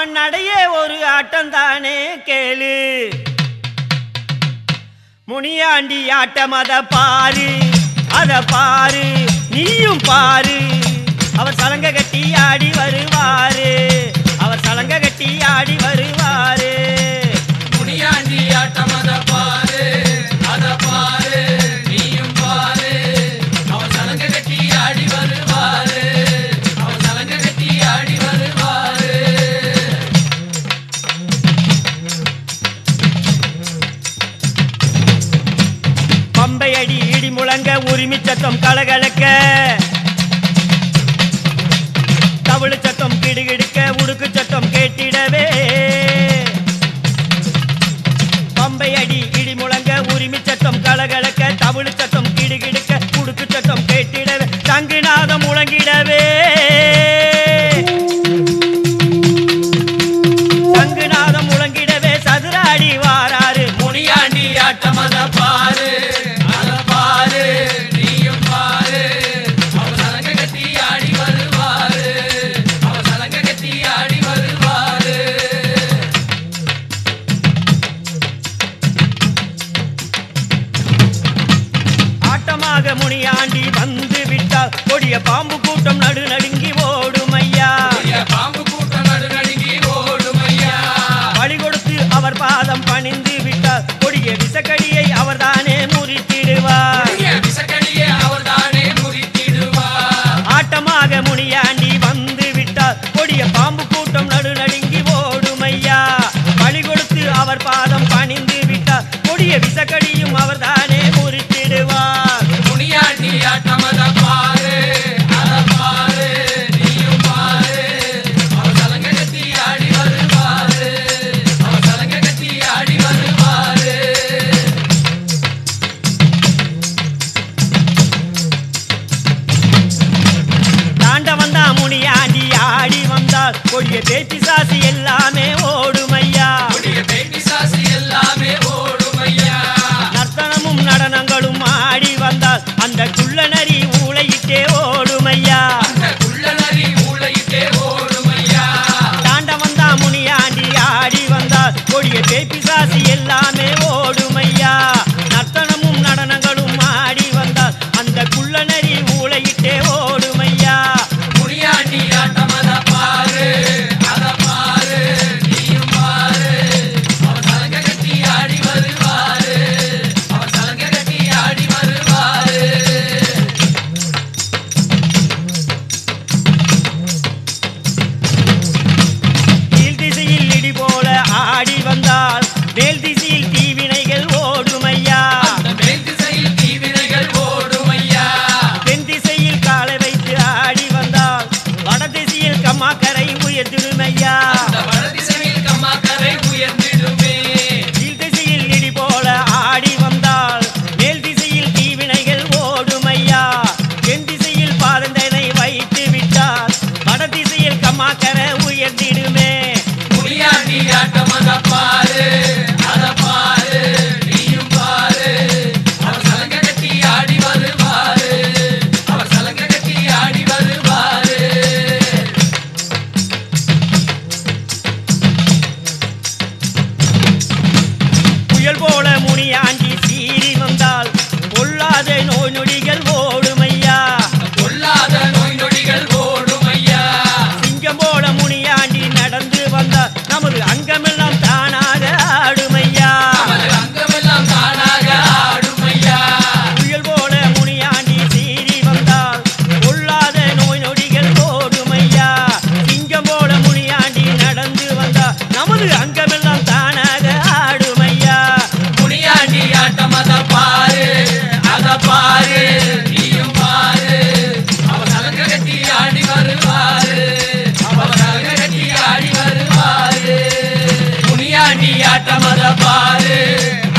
அவன் நடைய ஒரு ஆட்டம்தானே கேளு. முனியாண்டி ஆட்டம் அத பாரு அத பாரு நீயும் பாரு. அவர் சலங்க கட்டி ஆடி வருவாரு. சத்தம் கலகலக்க. தவிழு சத்தம் கிடுகிடுக்க உடுக்கு சத்தம் கேட்டிடவே. பம்பை அடி இடி முழங்க உரிமை சத்தம் கலகலக்க தவிழு வீரமுனியாண்டி வந்து விட்டால் கொடிய பாம்பு கூட்டம் பேய் பிசாசி எல்லாமே ஓடுமையா? ஆண்டி சீறி வந்தால் கொள்ளாத நோய் நொடி हमारे